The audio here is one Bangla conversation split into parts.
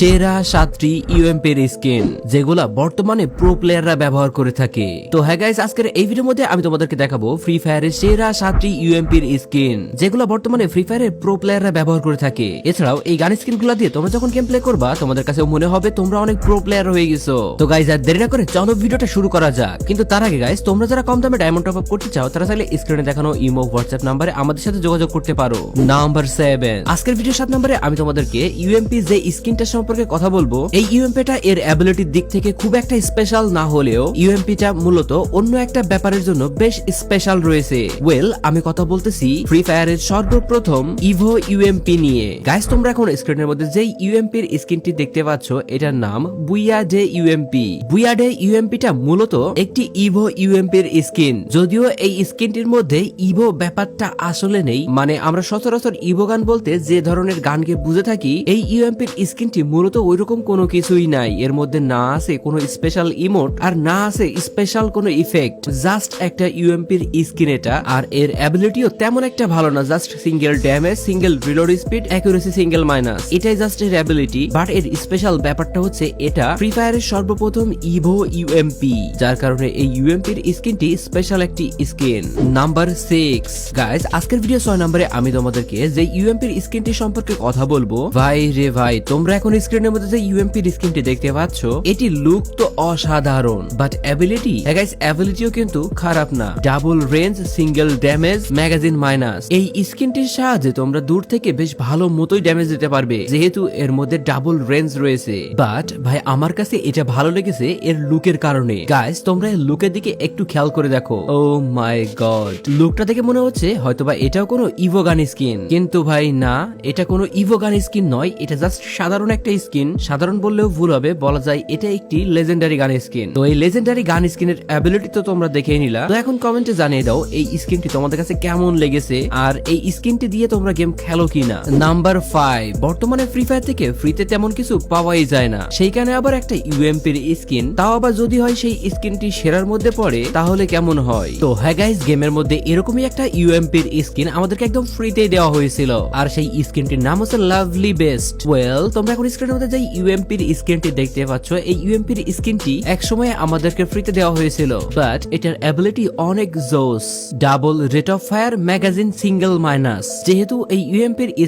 সেরা সাতটি ইউএমপি এর স্কিন যেগুলা বর্তমানে প্রো প্লেয়াররা ব্যবহার করে থাকে। তো হ্যাঁ গাইস আজকের এই ভিডিওর মধ্যে আমি তোমাদেরকে দেখাবো ফ্রি ফায়ারের সেরা সাতটি ইউএমপি এর স্কিন যেগুলো বর্তমানে ফ্রি ফায়ারের প্রো প্লেয়াররা ব্যবহার করে থাকে। এছাড়াও এই গান স্কিনগুলা দিয়ে তোমরা যখন গেম প্লে করবা, তোমাদের কাছে মনে হবে তোমরা অনেক প্রো প্লেয়ার হয়ে গেছো। তো গাইজ আর দেরি না করে চলো ভিডিওটা শুরু করা যাক। কিন্তু তার আগে গাইজ তোমরা যারা কম দামে ডায়মন্ড টপ আপ করতে চাও, তারা চাইলে স্ক্রিনে দেখানো ইমো হোয়াটসঅ্যাপ নাম্বারে আমাদের সাথে যোগাযোগ করতে পারো। নাম্বার সেভেন আজকের ভিডিও সাত নম্বরে আমি তোমাদেরকে ইউএমপি যে স্কিনটা সম্পর্কে কথা বলব, এই ইউএমপিটা এর অ্যাবিলিটির দিক থেকে খুব একটা স্পেশাল না হলেও ইউএমপিটা মূলত অন্য একটা ব্যাপারের জন্য বেশ স্পেশাল রয়েছে। ওয়েল আমি কথা বলতেছি ফ্রি ফায়ারের সর্বপ্রথম ইভো ইউএমপি নিয়ে। গাইস তোমরা এখন স্ক্রিনের মধ্যে যে ইউএমপির স্কিনটি দেখতে পাচ্ছ, এটার নাম booyah day UMP booyah day ইউএমপিটা মূলত একটি ইভো ইউএমপির স্কিন যদিও এই স্কিনটির মধ্যে ইভো ব্যাপারটা আসলে নেই মানে আমরা সচরাচর ইভো গান বলতে যে ধরনের গানকে বুঝে থাকি, এই ইউএমপির স্কিনটি মূলত ওইরকম কোনো কিছুই নাই। এর মধ্যে না আছে কোনো স্পেশাল ইমোট আর না আছে স্পেশাল কোনো ইফেক্ট জাস্ট একটা ইউএমপির স্কিন এটা আর এর অ্যাবিলিটিও তেমন একটা ভালো না। Just single damage single reload speed accuracy single minus এটাই জাস্ট এর অ্যাবিলিটি বাট এর স্পেশাল ব্যাপারটা হচ্ছে এটা ফ্রি ফায়ারের সর্বপ্রথম ইভো ইউএমপি যার কারণে এই ইউএমপির স্কিনটি স্পেশাল একটি স্কিন নাম্বার সিক্স গাইজ আজকের ভিডিও ছয় নম্বরে আমি তোমাদেরকে যে ইউএমপির স্কিনটি সম্পর্কে কথা বলব, ভাই রে ভাই, তোমরা এখন স্ক্রিনের মধ্যে যে ইউএমপির স্কিনটি দেখতে পাচ্ছ, এটি লুক তো অসাধারণ বাট অ্যাবিলিটি গাইজ অ্যাবিলিটিও কিন্তু খারাপ না। Double range single damage magazine minus এই স্কিনটির সাহায্যে তোমরা দূর থেকে বেশ ভালো মতোই ড্যামেজ দিতে পারবে, যেহেতু এর মধ্যে ডাবল রেঞ্জ রয়েছে। বাট ভাই, আমার কাছে এটা ভালো লেগেছে এর লুকের কারণে। গাইস তোমরা এর লুকের দিকে একটু খেয়াল করে দেখো। ও মাই গড লুকটা দেখে মনে হচ্ছে হয়তোবা এটাও কোনো ইভোগান স্কিন কিন্তু ভাই, না, এটা কোনো ইভোগান স্কিন নয়, এটা জাস্ট সাধারণ একটা স্কিন সাধারণ বললেও ভুল হবে, বলা যায় এটা একটি লেজেন্ডারি গান স্কিন। তো এই লেজেন্ডারি গান স্কিনের অ্যাবিলিটি তো তোমরা দেখেই নিলা। তো এখন কমেন্টে জানিয়ে দাও, এই স্কিনটি তোমাদের কাছে কেমন লেগেছে? আর এই স্কিনটি দিয়ে তোমরা গেম খেলো কিনা? নাম্বার ফাইভ বর্তমানে ফ্রি ফায়ার থেকে ফ্রিতে তেমন কিছু পাওয়াই যায় না। সেইখানে আবার একটা ইউএমপির স্কিন। তাও আবার যদি হয় সেই স্কিনটি সেরার মধ্যে পড়ে, তাহলে কেমন হয়? তো হ্যাঁ গাইস গেমের মধ্যে এরকমই একটা ইউএমপির স্কিন আমাদেরকে একদম ফ্রিতেই দেওয়া হয়েছিল। আর সেই স্কিনটির নাম হচ্ছে লাভলি বেস্ট ওয়েল তোমরা এখন স্ক্রিনের মধ্যে যে স্কিনটি দেখতে পাচ্ছ, এই ইউএমপির স্কিনটি এক সময় আমাদেরকে ফ্রিতে দেওয়া হয়েছিল। বাট এটার অ্যাবিলিটি অনেক জোস। Double rate of fire magazine single minus যেহেতু এই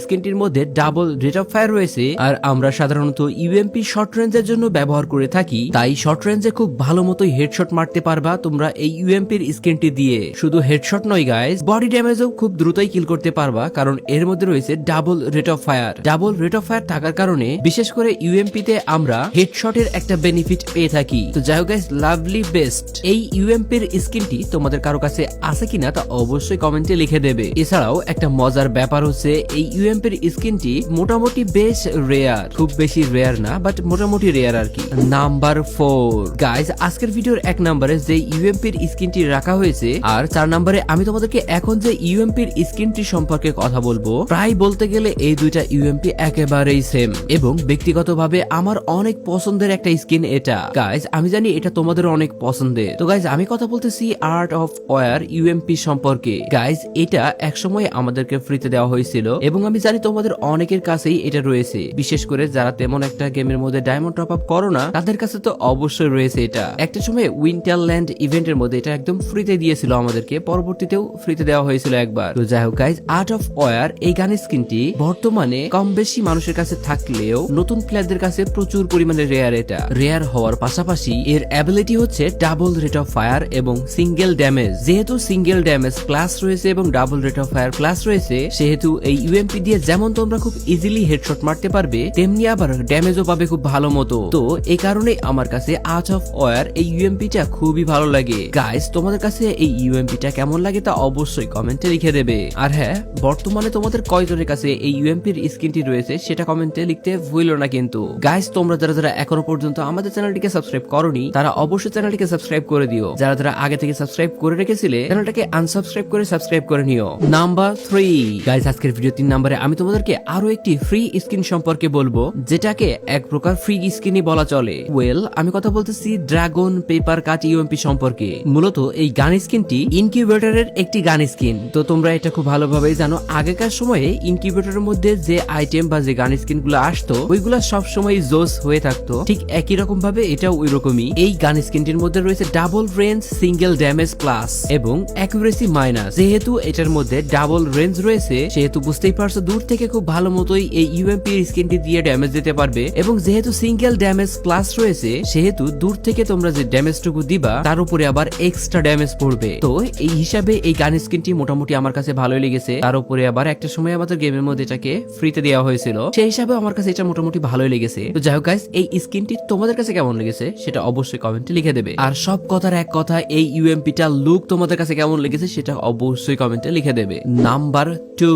স্কিনটির মধ্যে ডাবল রেট অফ ফায়ার রয়েছে, আর আমরা সাধারণত ইউএমপি শর্ট রেঞ্জের জন্য ব্যবহার করে থাকি, তাই শর্ট রেঞ্জে খুব ভালো মতোই হেডশট মারতে পারবা তোমরা এই ইউএমপির স্কিনটি দিয়ে। শুধু হেডশট নয় গাইস বডি ড্যামেজও খুব দ্রুতই কিল করতে পারবা, কারণ এর মধ্যে রয়েছে double rate of fire double rate of fire থাকার কারণে বিশেষ করে ইউএমপি তে আমরা হেডশটের একটা বেনিফিট পেয়ে থাকি। তো যাই হোক গাইস লাভলি বেস্ট এই ইউএমপির স্কিনটি তোমাদের কারও কাছে আছে কিনা তা অবশ্যই কমেন্টে লিখে দেবে। এছাড়াও একটা মজার ব্যাপার হচ্ছে, এই ইউএমপির স্কিনটি মোটামুটি বেশ রেয়ার খুব বেশি রেয়ার না বাট মোটামুটি রেয়ার আর কি। নাম্বার ফোর গাইজ আজকের ভিডিওর এক নম্বরে যে ইউএমপির স্কিনটি রাখা হয়েছে, আর চার নম্বরে আমি তোমাদেরকে এখন যে ইউএমপির স্কিনটি সম্পর্কে কথা বলব, প্রায় বলতে গেলে এই দুইটা ইউএমপি একেবারেই সেম এবং ব্যক্তিগতভাবে আমার অনেক পছন্দের একটা স্কিন এটা। গাইজ আমি জানি এটা তোমাদের অনেক পছন্দের। তো গাইজ আমি কথা বলতেছি আর্ট অফ ওয়ার ইউএমপি সম্পর্কে। গাইজ এটা একসময় আমাদেরকে ফ্রিতে দেওয়া হয়েছিল এবং আমি জানি তোমাদের অনেকের কাছেই এটা রয়েছে। বিশেষ করে যারা তেমন একটা গেমের মধ্যে ডায়মন্ড টপ আপ করো না, তাদের কাছে তো অবশ্যই রয়েছে এটা। একটা সময় উইন্টার উইন্টারল্যান্ড ইভেন্টের মধ্যে এটা একদম ফ্রিতে দিয়েছিল আমাদেরকে, পরবর্তীতেও ফ্রিতে দেওয়া হয়েছিল একবার। তো যাই হোক গাইজ আর্ট অফ ওয়ার এই গান স্কিনটি বর্তমানে কম বেশি মানুষের কাছে থাকলেও নতুন প্লেয়ারদের কাছে প্রচুর পরিমাণে রেয়ার এটা। রেয়ার হওয়ার পাশাপাশি এর অ্যাবিলিটি হচ্ছে ডাবল রেট অফ ফায়ার এবং সিঙ্গেল ড্যামেজ যেহেতু সিঙ্গেল ড্যামেজ ক্লাস রয়েছে এবং double rate of fire class রয়েছে, সেহেতু এই ইউএমপি দিয়ে যেমন তোমরা খুব ইজিলি হেডশট মারতে পারবে, তেমনি আবার ড্যামেজও পাবে খুব ভালো মতো। তো এই কারণে আমার কাছে আর্ট অফ ওয়ার এই ইউএমপিটা খুবই ভালো লাগে। গাইস তোমাদের কাছে এই ইউএমপিটা কেমন লাগে তা অবশ্যই কমেন্টে লিখে দেবে। আর হ্যাঁ বর্তমানে তোমাদের কয়জনের কাছে এই ইউএমপির স্ক্রিনটি রয়েছে সেটা কমেন্টে লিখতে ভুলো না কিন্তু। গাইস তোমরা যারা যারা এখনও পর্যন্ত আমাদের চ্যানেলটিকে সাবস্ক্রাইব করনি, তারা অবশ্যই চ্যানেলটিকে সাবস্ক্রাইব করে দিও। যারা যারা আগে থেকে সাবস্ক্রাইব করে রেখেছিলে, চ্যানেলটাকে আনসাবস্ক্রাইব করে সাবস্ক্রাইব করে নিও। নাম্বার থ্রি গাইস আজকের ভিডিও তিন নাম্বারে আমি তোমাদেরকে আরও একটি ফ্রি স্কিন সম্পর্কে বলব, যেটাকে এক প্রকার ফ্রি স্কিনই বলা চলে। ওয়েল আমি কথা বলতেছি ড্রাগন পেপার কাট ইউএমপি সম্পর্কে। মূলত এই গান স্কিনটি ইনকিউবেটরের একটি গান স্কিন তো তোমরা এটা খুব ভালোভাবেই জানো, আগেকার সময়ে ইনকিউবেটরের মধ্যে যে আইটেম বা যে গান স্কিনগুলো আসতো, ওই ওইগুলা সবসময় জোস হয়ে থাকতো। ঠিক একই রকম ভাবে এটাও ওই রকমই এই গান স্কিনটির মধ্যে রয়েছে double range single damage plus এবং অ্যাকুরেসি মাইনাস। যেহেতু এটার মধ্যে ডাবল রেঞ্জ রয়েছে, সেহেতু বুঝতেই পারছ দূর থেকে খুব ভালো মতোই এই ইউএমপি স্কিনটি দিয়ে ড্যামেজ দিতে পারবে। এবং যেহেতু সিঙ্গেল ড্যামেজ প্লাস রয়েছে, সেহেতু দূর থেকে তোমরা যে ড্যামেজটুকু দিবা, তার উপরে আবার এক্সট্রা ড্যামেজ পড়বে। তো এই হিসাবে এই গান স্কিনটি মোটামুটি আমার কাছে ভালোই লেগেছে। তার উপরে আবার একটা সময় আমাদের গেমের মধ্যে এটাকে ফ্রিতে দেওয়া হয়েছিল। সেই হিসাবে আমার কাছে এটা মোটামুটি ভালোই লেগেছে। তো যাই হোক গাইস এই স্কিনটি তোমাদের কাছে কেমন লেগেছে সেটা অবশ্যই কমেন্টে লিখে দেবে। আর সব কথার এক কথা, এই ইউএমপিটা লুক তোমাদের কাছে কেমন লেগেছে সেটা অবশ্যই কমেন্টে লিখে দেবে। Number two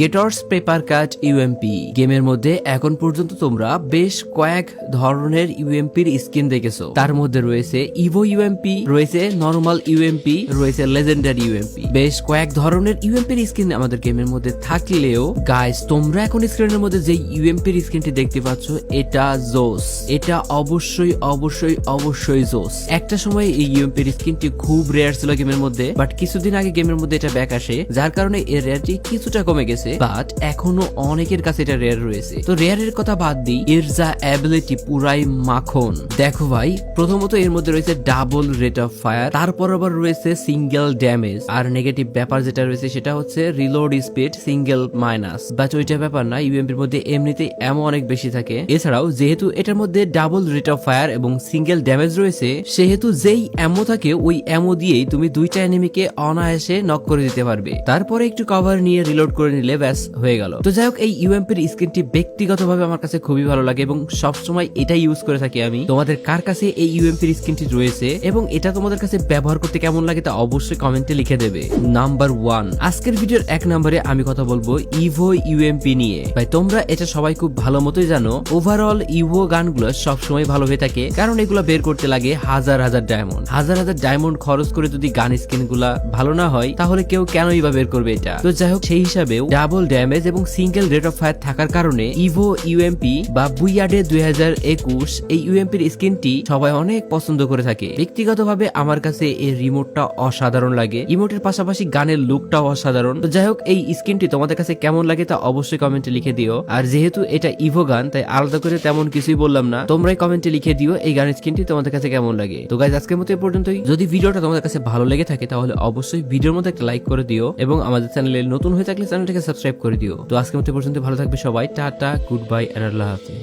gators paper cut UMP গেমের মধ্যে এখন পর্যন্ত তোমরা বেশ কয়েক ধরনের ইউএমপির স্কিন দেখেছ। তার মধ্যে রয়েছে ইভো ইউএমপি রয়েছে নর্মাল ইউএমপি রয়েছে লেজেন্ডারি ইউএমপি বেশ কয়েক ধরনের ইউএমপির স্কিন আমাদের গেমের মধ্যে থাকলেও গাইস তোমরা এখন স্ক্রিনের মধ্যে যে ইউএমপির স্কিনটি দেখতে পাচ্ছ, এটা জোস। এটা অবশ্যই অবশ্যই অবশ্যই জোস। একটা সময় এই ইউএমপির স্কিনটি খুব রেয়ার ছিল গেমের মধ্যে বাট কিছুদিন আগে গেমের মধ্যে এটা ব্যাক আসে, যার কারণে এর রেয়ারটি কিছুটা কমে গেছে বাট এখনও অনেকের কাছে এটা রেয়ার রয়েছে। তো রেয়ারের কথা বাদ দিই, এর যা অ্যাবিলিটি পুরাই মাখন। দেখো ভাই, প্রথমত এর মধ্যে রয়েছে ডাবল রেট অফ ফায়ার তারপর আবার রয়েছে সিঙ্গেল ড্যামেজ আর নেগেটিভ ব্যাপার যেটা রয়েছে সেটা হচ্ছে reload speed single minus but ওইটা ব্যাপার না ইউএমপির মধ্যে এমনিতেই এমন অনেক বেশি থাকে। এছাড়াও, যেহেতু এটার মধ্যে ডাবল রেট অফ ফায়ার এবং সিঙ্গেল ড্যামেজ রয়েছে, সেহেতু যেই অ্যামো থাকে, ওই অ্যামো দিয়েই তুমি দুইটা এনিমিকে অনায়াসে নক করে দিতে পারবে। তারপরে একটু কভার নিয়ে রিলোড করে নিলে ব্যাস, হয়ে গেল। তো যাই হোক, এই ইউএমপির স্ক্রিনটি ব্যক্তিগতভাবে আমার কাছে খুবই ভালো লাগে এবং সবসময় এটাই ইউজ করে থাকি আমি। তোমাদের কার কাছে এই ইউএমপির স্ক্রিনটি রয়েছে এবং এটা তোমাদের কাছে ব্যবহার করতে কেমন লাগে তা অবশ্যই কমেন্টে লিখে দেবে। নাম্বার ওয়ান আজকের ভিডিওর এক নম্বরে আমি কথা বলব ইভো ইউএমপি নিয়ে। ভাই, তোমরা এটা সবাই খুব ভালো মতোই জানো ওভারঅল ইভো গানগুলো সবসময় ভালো হয়ে থাকে, কারণ এগুলো বের করতে লাগে হাজার হাজার ডায়মন্ড হাজার হাজার ডায়মন্ড খরচ করে যদি গান স্কিনগুলা ভালো না হয়, তাহলে কেউ কেনই বা বের করবে এটা? তো যাই হোক, সেই হিসাবেও ডাবল ড্যামেজ এবং সিঙ্গেল রেট অফ ফায়ার থাকার কারণে ইভো ইউএমপি বা বুইয়াডে দুই হাজার একুশ এই ইউএমপির স্কিনটি সবাই অনেক পছন্দ করে থাকে। ব্যক্তিগতভাবে আমার কাছে এই রিমোটটা অসাধারণ লাগে। ইমোটের পাশাপাশি গানের লুকটাও অসাধারণ। তো যাই হোক, এই স্কিনটি তোমাদের কাছে কেমন লাগে তা অবশ্যই কমেন্টে লিখে দিও। আর যেহেতু এটা ইভো গান তাই আলাদা করে তেমন কিছুই বললাম না। তোমরাই কমেন্টে লিখে দিও এই গানের স্কিনটি তোমাদের কাছে কেমন লাগে। তো গাইজ আজকের মতো এ পর্যন্তই। যদি ভিডিওটা তোমাদের কাছে ভালো লেগে থাকে, তাহলে অবশ্যই ভিডিওর মধ্যে একটা লাইক করে দিও এবং আমাদের চ্যানেলে নতুন হয়ে থাকলে চ্যানেলটাকে সাবস্ক্রাইব করে দিও। তো আজকের মতো পর্যন্ত ভালো থাকবে সবাই। টাটা গুড বাই আল্লাহ হাফিজ।